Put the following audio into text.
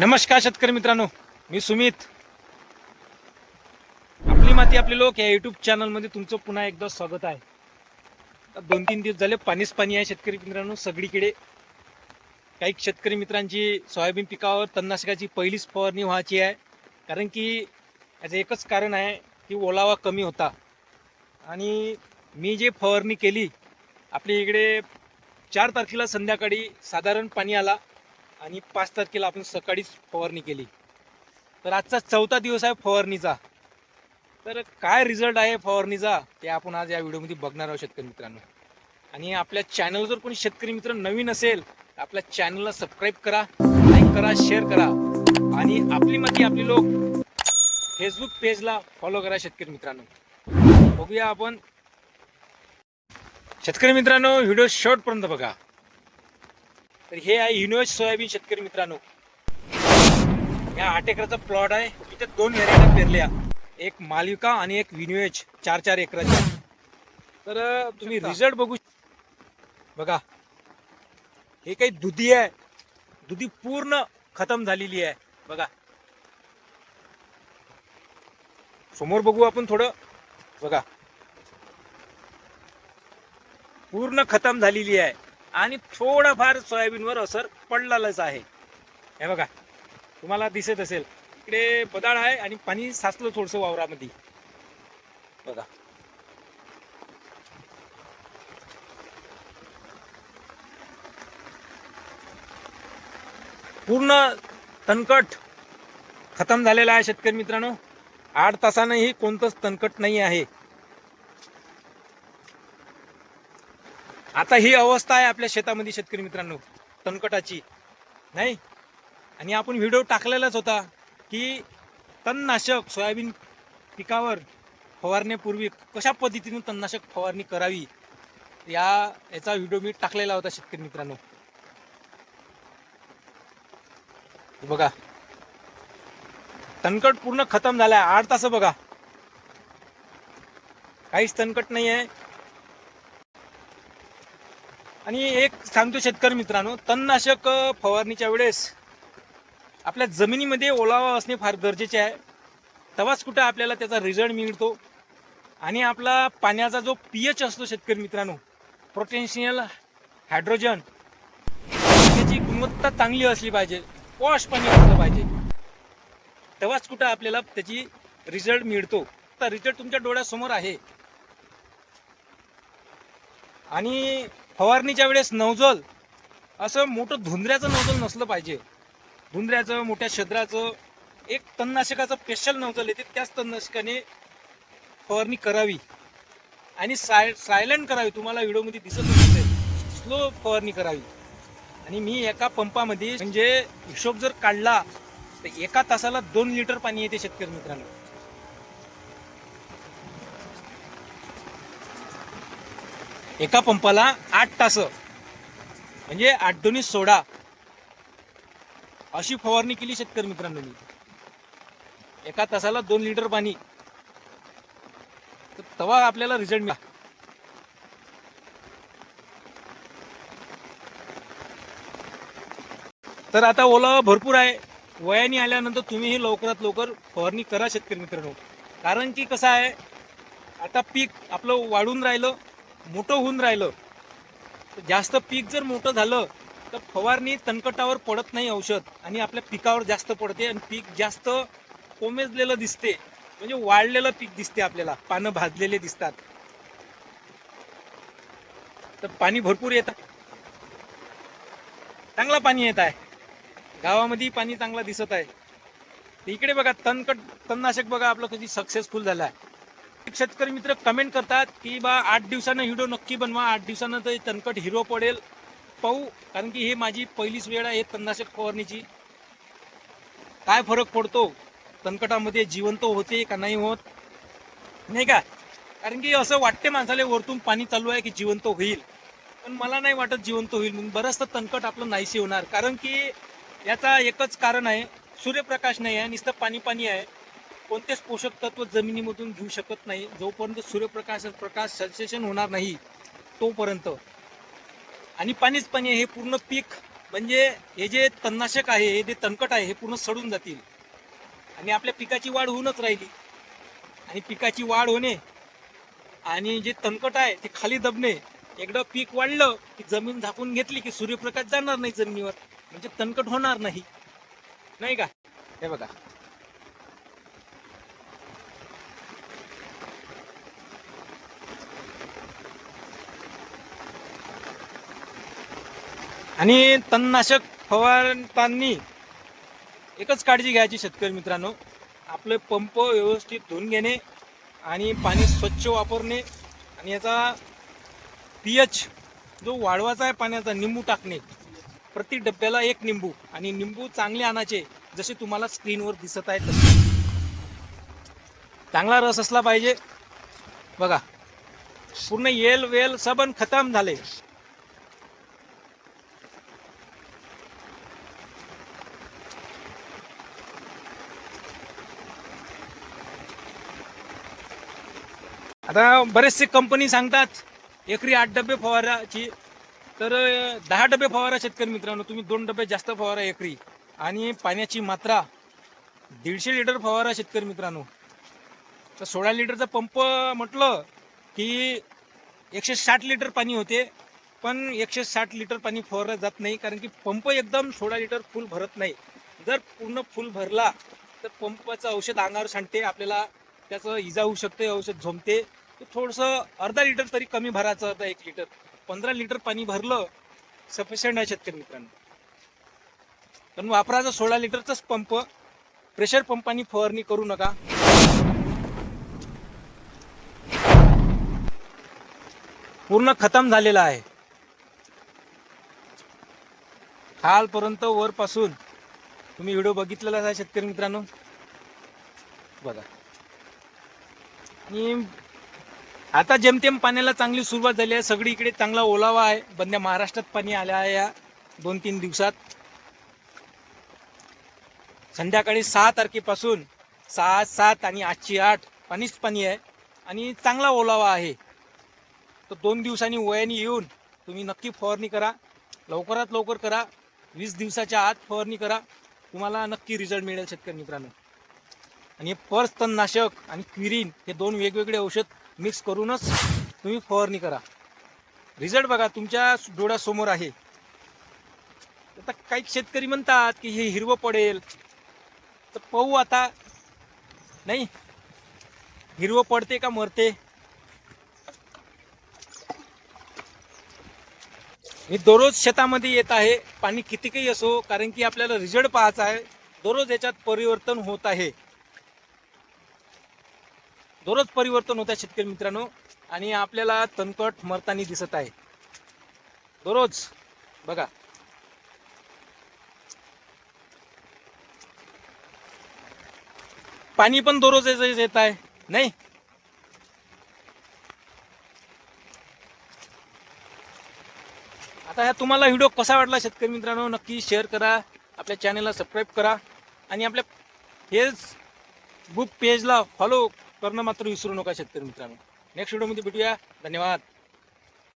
नमस्कार शेतकरी मित्रांनो मी सुमित. आपली माती आपले लोक या युट्यूब चॅनलमध्ये तुमचं पुन्हा एकदा स्वागत आहे. दोन तीन दिवस झाले पाणीच पाणी आहे शेतकरी मित्रांनो सगळीकडे. काही शेतकरी मित्रांची सोयाबीन पिकावर तणनाशकाची पहिलीच फवारणी व्हायची आहे. कारण की याचं एकच कारण आहे की ओलावा कमी होता. आणि मी जे फवारणी केली आपल्या इकडे चार तारखेला संध्याकाळी साधारण पाणी आला. आणि पाच तारखेला आपण सकाळीच फवारणी केली. तर आजचा चौथा दिवस आहे फवारणीचा. तर काय रिझल्ट आहे फवारणीचा ते आपण आज या व्हिडिओमध्ये बघणार आहोत शेतकरी मित्रांनो. आणि आपल्या चॅनल जर कोणी शेतकरी मित्र नवीन असेल तर आपल्या चॅनलला सबस्क्राईब करा लाईक करा शेअर करा. आणि आपली माती आपली लोक फेसबुक पेजला फॉलो करा शेतकरी मित्रांनो. बघूया आपण. शेतकरी मित्रांनो व्हिडिओ शॉर्टपर्यंत बघा. तर हे आहे युनिव्हर्स सोयाबीन शेतकरी मित्रांनो. या आठ एकराचा प्लॉट आहे. इथे दोन व्हेरायट्या पेरल्या. एक मालिका आणि एक विनिवेज चार चार एकराच्या तर तुम्ही रिझल्ट बघू बघा. हे काही दुधी आहे. दुधी पूर्ण खतम झालेली आहे. बघा. समोर बघू आपण थोडं. बघा. पूर्ण खतम झालेली आहे. आणि थोडाफार सोयाबीनवर असर पडलेलाच आहे. हे बघा तुम्हाला दिसत असेल इकडे बदाळ आहे आणि पाणी साचलं थोडस वावरामध्ये. बघा. पूर्ण तणकट खतम झालेला आहे शेतकरी मित्रांनो. आठ तासानंही कोणतंच तणकट नाही आहे. आता ही अवस्था आहे आपल्या शेतामध्ये शेतकरी मित्रांनो तणकटाची. नाही? आणि आपण व्हिडिओ टाकलेलाच होता की तणनाशक सोयाबीन पिकावर फवारण्यापूर्वी कशा पद्धतीने तणनाशक फवारणी करावी या याचा व्हिडिओ मी टाकलेला होता शेतकरी मित्रांनो. बघा. तणकट पूर्ण खतम झालाय. आठ तास बघा. काहीच तणकट नाही आहे आणि एक सांगतो शेतकरी मित्रांनो तणनाशक फवारणीच्या वेळेस आपल्या जमिनीमध्ये ओलावा असणे फार गरजेचे आहे. तेव्हाच कुठं आपल्याला त्याचा रिझल्ट मिळतो. आणि आपला पाण्याचा जो पी एच असतो शेतकरी मित्रांनो पोटेन्शियल हायड्रोजन त्याची गुणवत्ता चांगली असली पाहिजे पॉश पाणी असलं पाहिजे. तेव्हाच कुठं आपल्याला त्याची रिझल्ट मिळतो. तर रिझल्ट तुमच्या डोळ्यासमोर आहे. आणि फवारणीच्या वेळेस नवजल असं मोठं धुंदऱ्याचं नवजल नसलं पाहिजे. धुंदऱ्याचं मोठ्या छद्राचं एक तणनाशकाचं स्पेशल नवजल येते त्याच तणनाशकाने फवारणी करावी. आणि साय सायलेंट करावी तुम्हाला व्हिडिओमध्ये दिसत असेल स्लो फवारणी करावी. आणि मी एका पंपामध्ये म्हणजे हिशोब जर काढला तर एका तासाला दोन लिटर पाणी येते शेतकरी मित्रांनो. एका पंपाला आठ तास म्हणजे आठ दोन्ही सोडा अशी फवारणी केली शेतकरी मित्रांनो मी. एका तासाला दोन लिटर पाणी. तर तवा आपल्याला रिझल्ट मिळा तर आता ओलावा भरपूर आहे. वयाने आल्यानंतर तुम्हीही लवकरात लवकर फवारणी करा शेतकरी मित्रांनो. कारण की कसं आहे आता पीक आपलं वाढून राहिलं. मोठं होऊन राहिलं. जास्त पीक जर मोठं झालं तर फवारणी तणकटावर पडत नाही औषध. आणि आपल्या पिकावर जास्त पडते आणि पीक जास्त कोमेजलेलं दिसते. म्हणजे वाढलेलं पीक दिसते आपल्याला. पानं भाजलेले दिसतात. तर पाणी भरपूर येतं. चांगलं पाणी येत आहे. गावामध्ये पाणी चांगलं दिसत आहे. इकडे बघा तणकट तणनाशक बघा आपलं कधी सक्सेसफुल झालं आहे. शेतकरी मित्र कमेंट करतात की बा आठ दिवसानं व्हिडिओ नक्की बनवा आठ दिवसानं तर तणकट हिरो पडेल. पाहू कारण की हे माझी पहिलीच वेळ आहे तणनाशक फवारणीची. काय फरक पडतो? तणकटामध्ये जिवंत होते का नाही होत? नाही का? कारण की असं वाटते माणसाला वरतून पाणी चालू आहे की जिवंत होईल. पण मला नाही वाटत जिवंत होईल. मग बरंचसं तणकट आपलं नाहीसे होणार. कारण की याचा एकच कारण आहे सूर्यप्रकाश नाही आहे नुसतं पाणी पाणी आहे. कोणतेच पोषक तत्व जमिनीमधून घेऊ शकत नाही. जोपर्यंत सूर्यप्रकाश प्रकाश सल्सेशन होणार नाही तोपर्यंत. आणि पाणीच पाणी आहे. हे पूर्ण पीक म्हणजे हे जे तणनाशक आहे हे जे तणकट आहे हे पूर्ण सडून जातील. आणि आपल्या पिकाची वाढ होऊनच राहिली. आणि पिकाची वाढ होणे आणि जे तणकट आहे ते खाली दबणे एकदा पीक वाढलं की जमीन झाकून घेतली की सूर्यप्रकाश जाणार नाही जमिनीवर. म्हणजे तणकट होणार नाही. नाही का? हे बघा. आणि तणनाशक फवारताना एकच काळजी घ्यायची शेतकरी मित्रांनो. आपले पंप व्यवस्थित धुवून घेणे आणि पाणी स्वच्छ वापरणे आणि याचा पी एच जो वाढवायचा आहे पाण्याचा निंबू टाकणे. प्रति डब्याला एक निंबू आणि निंबू चांगले आणायचे जसे तुम्हाला स्क्रीनवर दिसत आहे तसे. चांगला रस असला पाहिजे. बघा पूर्ण येल वेल सबन खतम झाले. आता बरेचसे कंपनी सांगतात एकरी आठ डबे फवाराची. तर दहा डबे फवारा शेतकरी मित्रांनो तुम्ही दोन डबे जास्त फवारा एकरी. आणि पाण्याची मात्रा दीडशे लिटर फवारा शेतकरी मित्रांनो. तर सोळा लिटरचा पंप म्हटलं की एकशे साठ लिटर पाणी होते पण एकशे साठ लिटर पाणी फवारलं जात नाही कारण की पंप एकदम सोळा लिटर फुल भरत नाही. जर पूर्ण फुल भरला तर पंपाचं औषध अंगावर सांडते आपल्याला त्याचं इजा होऊ शकते औषध झोमते थोडस थोडंसं अर्धा लिटर तरी कमी भरायचं अर्धा एक लिटर. पंधरा लिटर पाणी भरलं सफिशियंट आहे शेतकरी मित्रांनो. पण वापरायचं सोळा लिटरचाच पंप प्रेशर पंपानी फवारणी करू नका. पूर्ण खतम झालेला आहे. खालपर्यंत वरपासून तुम्ही व्हिडिओ बघितलेला आहे शेतकरी मित्रांनो. बघा. आणि आता जेमतेम पाण्याला चांगली सुरुवात झाली आहे सगळी इकडे चांगला ओलावा आहे. बंद्या महाराष्ट्रात पाणी आलं आहे या दोन तीन दिवसात. संध्याकाळी सहा तारखेपासून सहा सात आणि आठची आठ पाणीच पाणी आहे आणि चांगला ओलावा आहे. तर दोन दिवसांनी वयाने येऊन तुम्ही नक्की फवारणी करा. लवकरात लवकर करा. वीस दिवसाच्या आत फवारणी करा. तुम्हाला नक्की रिझल्ट मिळेल शेतकरी मित्रांनो. आणि पर्स तणनाशक आणि क्विरीन हे दोन वेगवेगळे औषध मिक्स करूनच तुम्ही फवारणी करा. रिझल्ट बघा तुमच्या डोळ्यासमोर आहे. आता काही शेतकरी म्हणतात की हे हिरवं पडेल. तर पाहू आता. नाही. हिरवं पडते का मरते? मी दररोज शेतामध्ये येत आहे. पाणी कितीकही असो कारण की आपल्याला रिझल्ट पाहायचा आहे. दररोज याच्यात परिवर्तन होत आहे. दररोज परिवर्तन होत आहे शेतकरी मित्रांनो. आणि आपल्याला तणकट मरतानी दिसत आहे. दररोज बघा. पाणी पण दररोज येत येत आहे नाही? आता ह्या तुम्हाला व्हिडिओ कसा वाटला शेतकरी मित्रांनो नक्की शेअर करा. आपल्या चॅनलला सबस्क्राईब करा. आणि आपल्या फेसबुक पेजला फॉलो करणं मात्र विसरू नका शेतकरी मित्रांनो. नेक्स्ट व्हिडिओमध्ये भेटूया. धन्यवाद.